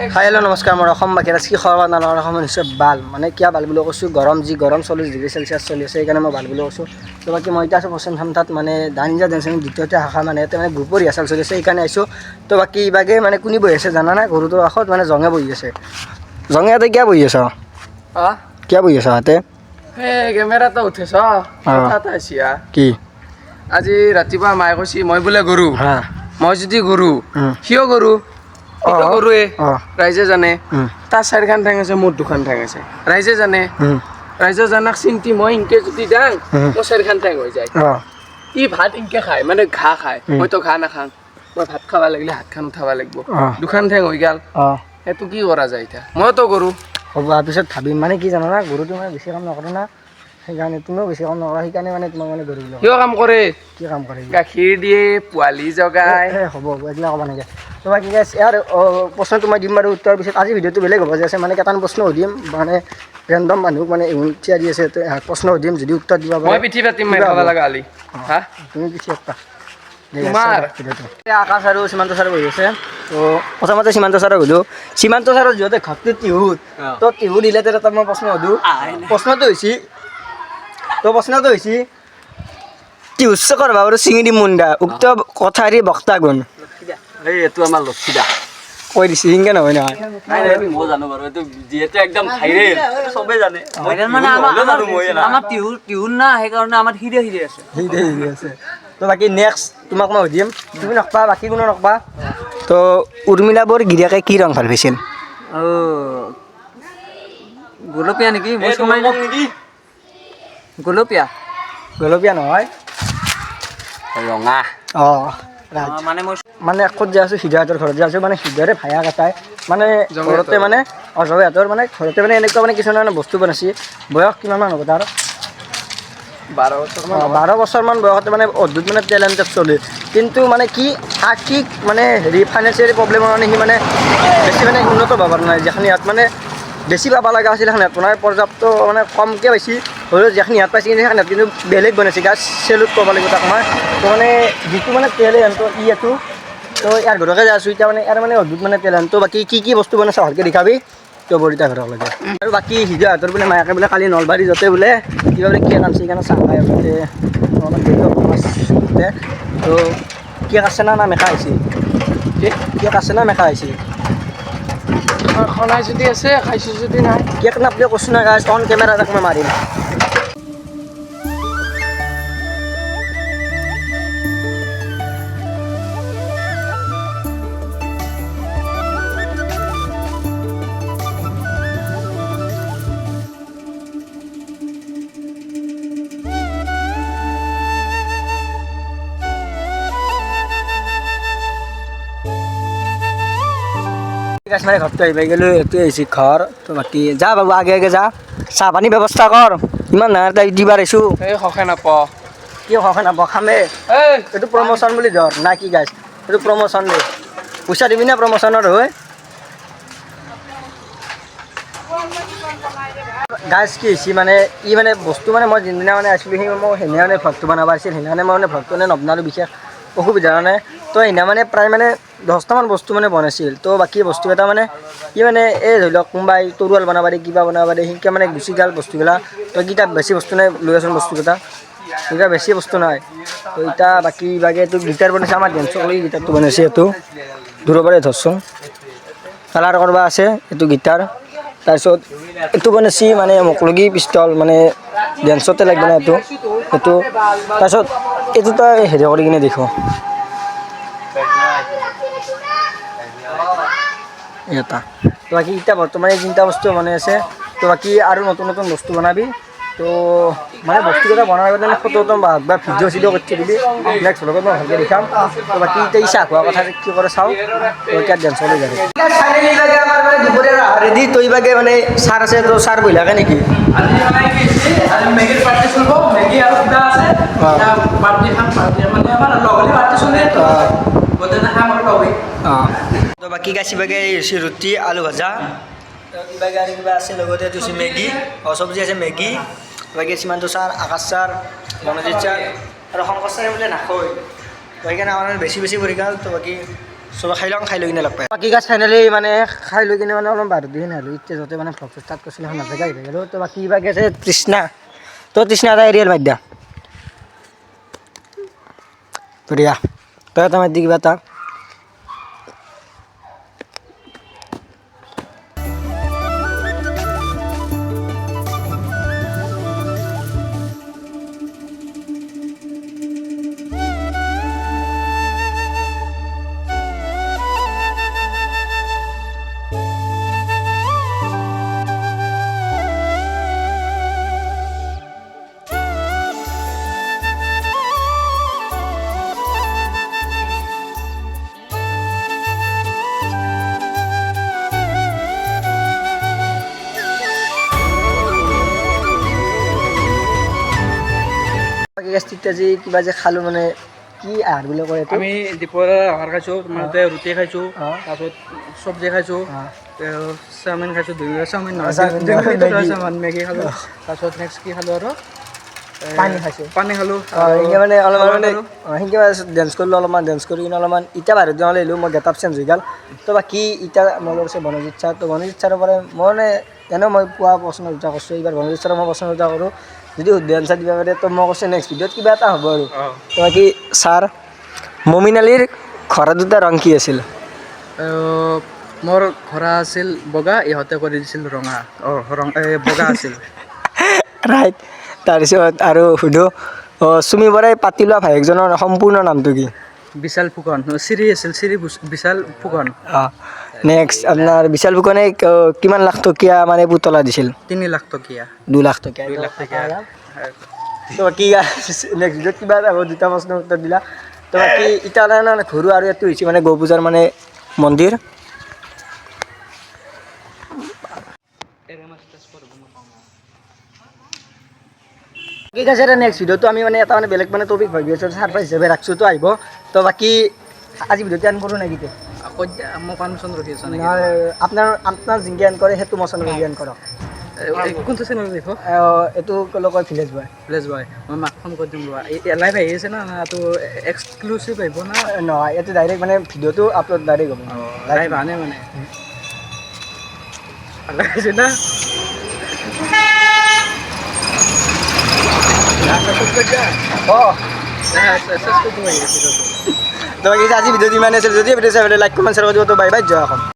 Hi hello' নমস্কাৰ মই অসম বাকী কি খবৰ নালৰ অসম নিশ্চয় বাল। মানে কিয় বাল বুলি কৈছোঁ? গৰম যি গৰম চল্লিছ ডিগ্ৰী চেলচিয়াছ চলি আছে সেইকাৰণে মই বাল বুলি কৈছোঁ। তো বাকী মই এতিয়া আছোঁ পশ্চিম ধামঠাত মানে দানিজা ডেন্সিং দ্বিতীয়তে শাখা মানে ইয়াতে মানে গ্ৰুপৰ ৰিহাৰ্চেল চলি আছে সেইকাৰণে আহিছোঁ। তো বাকী ইবাগে মানে কোনে বহি আছে জানা নাই কাষত মানে জঙে বহি আছে। জঙে ইয়াতে কিয় বহি আছ? কিয় বহি আছ ইয়াতে? কেমেৰাটো উঠেছ। কি? আজি ৰাতিপুৱা মায়ে কৈছি মই বোলে গৰু। মই যদি গৰু। সিও গৰু। গৰুৱে ৰাইজে জানে। তাৰ চাৰিখান ঠেং আছে মোৰ দুখান ঠেং আছে। ৰাইজে জানে। ৰাইজে জানাক চিন্তি মই ইনকে যদি দাং উম। মোৰ চাৰিখান ঠেং হৈ যায়। ই ভাত ইনকে খায় মানে ঘাঁহ খায়। মইতো ঘাঁহ নাখাওঁ। মই ভাত খাব লাগিলে হাতখন উঠাব লাগিব। দুখান ঠেং হৈ গ'ল। সেইটো কি কৰা যায় এতিয়া? মইতো গৰু। হ'ব আৰু পিছত ভাবিম। মানে কি জানা না গৰুটো মানে বেছি কাম নকৰে না। সেইকাৰণে তুমিও বেছি কাম নকৰা সেইকাৰণে মানে তোমাক মানে গৰু কয়। কাম কৰে? কি কাম কৰে? গাখীৰ দিয়ে পোৱালি হ'ব হ'ব এইগিলা ক'ব নালাগে তোমাৰ কি গাইছ ইয়াৰ অ, প্ৰশ্নটো মই দিম বাৰু উত্তৰ পিছত আজি ভিডিঅ'টো বেলেগ হ'ব যে আছে মানে কেইটামান প্ৰশ্ন সুধিম মানে ৰেণ্ডম মানুহক মানে থিয়া দি আছে প্ৰশ্ন সুধিম যদি উত্তৰ দিব মই পাৰে পিঠি পাতিম তুমি একটা তোমাৰ? আকাশ আৰু সীমান্ত ছাৰ বহি আছে। তো প্ৰথমতে সীমান্ত ছাৰক সুধোঁ। সীমান্ত ছাৰৰ যিহেতু ঘৰটো টিহুত তো টিহু দিলে তো এটা মই প্ৰশ্ন সুধোঁ। প্ৰশ্নটো হৈছে তো প্ৰশ্নটো হৈছে টিহুচকৰ বাবুৰ চিঙিৰি মুণ্ডা উক্ত কথাৰি বক্তা গুণ এই এইটো আমাৰ লক্ষীদা কৈ দিছে সিংকে নহয় নহয়। নাই নাই মই জানো বাৰু এইটো যিহেতু একদম ভাইৰেল জানে। মই মানে আমাৰ আমাৰ- আমাৰ টিহু টিহু না সেইকাৰণে আমাৰ হিৰে হিৰে আছে। সেই দে আছে। তো বাকী নেক্সট তোমাক মই সুধিম। তুমি নকবা বাকী কোনো নকবা। তো উৰ্মিলা বৰ গিৰিয়াকে কি ৰং ভালো পাইছিল? গোলপীয়া নেকি? গোলপীয়া। গোলপীয়া নহয়। ৰঙা। অ' মানে মানে ক'ত যে আছোঁ সিদ্ধাৰ্থৰ ঘৰত যে আছোঁ মানে সিদ্ধাৰে ভায়া কাটাই মানে ঘৰতে মানে অজয়হঁতৰ মানে ঘৰতে মানে এনেকুৱা মানে কিছুমান মানে বস্তু বনাইছে। বয়স কিমানমান হ'ব তাৰ? বাৰ বছৰ বাৰ বছৰমান বয়সতে মানে অদ্ভুত মানে টেলেণ্টেড চলি। কিন্তু মানে কি আৰ্থিক মানে হেৰি ফাইনেন্সিয়েলি প্ৰব্লেমৰ কাৰণে সি মানে বেছি মানে উন্নত হ'ব পৰা নাই। যিখিনি ইয়াত মানে বেছি পাব লগা আছিল সেইখন মানে পৰ্যাপ্ত মানে কমকৈ পাইছে হ'লেও যিখিনি ইয়াত পাইছে কিন্তু সেইখন কিন্তু বেলেগ বনাইছে। গাছ চেলুট ক'ব লাগিব তাক মই তো মানে যিটো মানে টেলেণ্ট ই এইটো তো ইয়াৰ ঘৰকে যাই আছোঁ এতিয়া মানে ইয়াৰ মানে অদ্ভুত মানে টেলেণ্ট তো বাকী কি কি বস্তু বনাইছে ভালকৈ দেখাবি? তো বৰিতা ঘৰক লাগে। আৰু বাকী সিজাহঁতৰ বোলে মায়াকে বোলে কালি নলবাৰী য'তে বোলে কিবা বোলে কেক আনছে সেইকাৰণে চাহ খাই বোলে অলপ দেৰি তো কেক আছে না না মেখা আহিছে? কেক আছে না মেখা আহিছে? খনাই যদি আছে খাইছোঁ যদি নাই। কেক নাপলে কৈছোঁ না গাছ অন কেমেৰা তাক মই মাৰিম। ঠিক আছে মানে ঘৰটো আহিব গ'লো এইটো আহিছে ঘৰ। তো বাকী যা বাবু আগে আগে যা। চাহ পানী ব্যৱস্থা কৰ। ইমান নাই তাই দিবা আহিছোঁ এই সখে নাপাওঁ। কি সখে নাপাওঁ? খামে এই। এইটো প্ৰমোশ্যন বুলি ধৰ। না কি গাইছ? এইটো প্ৰমোশ্যন দে। পইচা দিবি না প্ৰমোশ্যনৰ হৈ? গাইছ কি হৈছে মানে ই মানে বস্তু মানে মই যোনদিনা মানে আছিলোঁ সেই মই সেইদিনা মানে ভ্লগটো বনাব পাৰিছিল সেইদিনা মই মানে ভ্লগটো মানে নবনালোঁ বিশেষ। অসুবিধাৰ কাৰণে তো সেইদিনা মানে প্ৰায় মানে দহটামান বস্তু মানে বনাইছিল। তো বাকী বস্তু এটা মানে ই মানে এই ধৰি লওক কোনোবাই তৰুৱাল বনাব পাৰি, কিবা বনাব পাৰি, সেনেকৈ মানে গুচি গ'ল বস্তুবিলাক। তো কিতাপ বেছি বস্তু নাই, লৈ আছোন বস্তুকেইটা। এতিয়া বেছি বস্তু নাই। তো এতিয়া বাকী ইভাগে এইটো গিটাৰ বনাইছে, আমাৰ ডেন্স কৰি গিটাৰটো বনাইছে এইটো। দূৰৰ পৰাই ধৰচোন। কালাৰ কৰিব আছে এইটো গিটাৰ। তাৰপিছত এইটো বনাইছে মানে মকলগি পিষ্টল মানে ডেন্সতে লাগিব না এইটো। এইটো। তাৰপিছত তই হেৰি কৰি কিনে দেখো এটা। তো বাকী এতিয়া বৰ্তমান এই তিনিটা বস্তু বনাই আছে তো বাকী আৰু নতুন নতুন বস্তু বনাবি। তো মানে বস্তুকেইটা বনাৰ আগতে মানে ফটো ফটো বা ভিডিঅ' চিডিঅ' কৰি দিবি। নেক্সট লগত মই ভালকৈ দেখাম। তো বাকী এতিয়া ইচ্ছা হোৱা কথা কি কৰে চাওঁ। তো এতিয়া কৰি যায় ৰেডি তই বাগে মানে ছাৰ আছে তো ছাৰ বহিলাকে নেকি? তো বাকী গাছি বাগে হৈছে ৰুটি আলু ভাজা। কিবা আৰু কিবা আছে লগতে এইটো হৈছে মেগী অঁ চব্জি আছে মেগী। বাকী Simanta sir Akash sir Monojit sir আৰু শংকৰ ছাৰে বোলে নাখায় তো সেইকাৰণে আমাৰ বেছি বেছি পৰি গ'ল। তো বাকী চবে খাই লওঁ খাই লৈ কিনে লগ পাই। বাকী গাছ ফাইনেলি মানে খাই লৈ কিনে মানে অলপ বাহিৰত দি কিনে এতিয়া য'তে মানে ভ্লগটো ষ্টাৰ্ট কৰিছিলোঁ এখন নাজাগা আহি গ'লোঁ তো বাকী বাকী আছে তৃষ্ণা। তো তৃষ্ণা এটা এৰিয়েল বাদ দিয়া। বঢ়িয়া তই এটা মাৰি দি কিবা এটা বাকী গাছ তেতিয়া যে কিবা যে খালোঁ মানে কি আহাৰ বুলি কয় আমি দুপৰীয়া আহাৰ খাইছোঁ তাতে ৰুটি খাইছোঁ। তাৰপিছত চব্জি খাইছোঁ চাওমিন খাইছোঁ দুই চাওমিন চাওমিন মেগী। খালোঁ। তাৰপিছত নেক্সট কি খালোঁ আৰু? পানী খাইছোঁ। পানী খালোঁ। সেনেকৈ মানে অলপমান মানে সেনেকৈ মানে ডেন্স কৰিলোঁ অলপমান ডেন্স কৰি কিনে অলপমান ইটা বাহিৰত যাওঁ আহিলোঁ মই গেট আপ চেঞ্জ হৈ গ'ল। তো বাকী ইটা মোৰ লগত বনজিৎ ছাৰ। তো বনজিৎ ছাৰৰ পৰা মই মানে এনেও মই পোৱা প্ৰশ্ন দুটা কৰিছোঁ এইবাৰ বনজিৎ ছাৰক মই প্ৰশ্ন দুটা কৰোঁ। যদি শুদ্ধ এনচাৰ দিব পাৰে তো মই কৈছোঁ নেক্সট ভিডিঅ'ত কিবা এটা হ'ব আৰু। বাকী ছাৰ মমিন আলিৰ ঘৰত দুটা ৰং কি আছিল? মোৰ ঘোঁৰা আছিল বগা ইহঁতে কৰি দিছিল ৰঙা। অঁ ৰং এই বগা আছিল। ৰাইট তাৰপিছত আৰু সুধোঁ অঁ, চুমি বৰাই পাতি লোৱা ভায়েকজনৰ সম্পূৰ্ণ নামটো কি? বিশাল ফুকন। চিৰি আছিল চিৰি বিশাল ফুকন। অঁ। নেক্সট আপোনাৰ বিশাল ফুকনে কিমান লাখ টকীয়া মানে পুতলা দিছিল? তিনি লাখ টকীয়া। দুই লাখ টকীয়া দুই লাখ টকীয়া। তো বাকী নেক্সট ভিডিঅ'ত কিবা এটা দুটা প্ৰশ্ন উত্তৰ দিলা। তো বাকী ইটা মানে ঘৰু আৰু এইটো হৈছে মানে গৌ পূজাৰ মানে মন্দিৰ। ঠিক আছে নেক্সট ভিডিঅ'টো আমি মানে এটা মানে বেলেগ মানে টপিক ভাবি আছোঁ ছাৰপ্ৰাইজ হিচাপে ৰাখছোঁ তো আহিব। তো বাকী আজি ভিডিঅ'টো আন কৰোঁ নেকি এতিয়া মই পাৰ্মিশ্যন ৰখি আছোঁ নেকি আপোনাৰ আপোনাৰ যিংকে কৰে সেইটো মচন এন কৰক কোনটো চেনেল দেখো এইটো ক'লৈ কয় ভিলেজ বয় প্লেজ বয় মই মাক ফোন কৰি দিম ৰ'বা এই লাইভ আহি আছে না এইটো এক্সক্লুচিভ আহিব না নহয় এইটো ডাইৰেক্ট মানে ভিডিঅ'টো আপলোড ডাইৰেক্ট হ'ব লাইভ আনে মানে ভালো লাগিছে না অঁ চেষ্টা কৰি তো বাকী আজি ভিডিঅ'টো ইমানে আছিল, যদি ভিডিও চাই লাইক কমেণ্ট শ্বেয়াৰ কৰি দিব তো বাই বাই জয় অসম।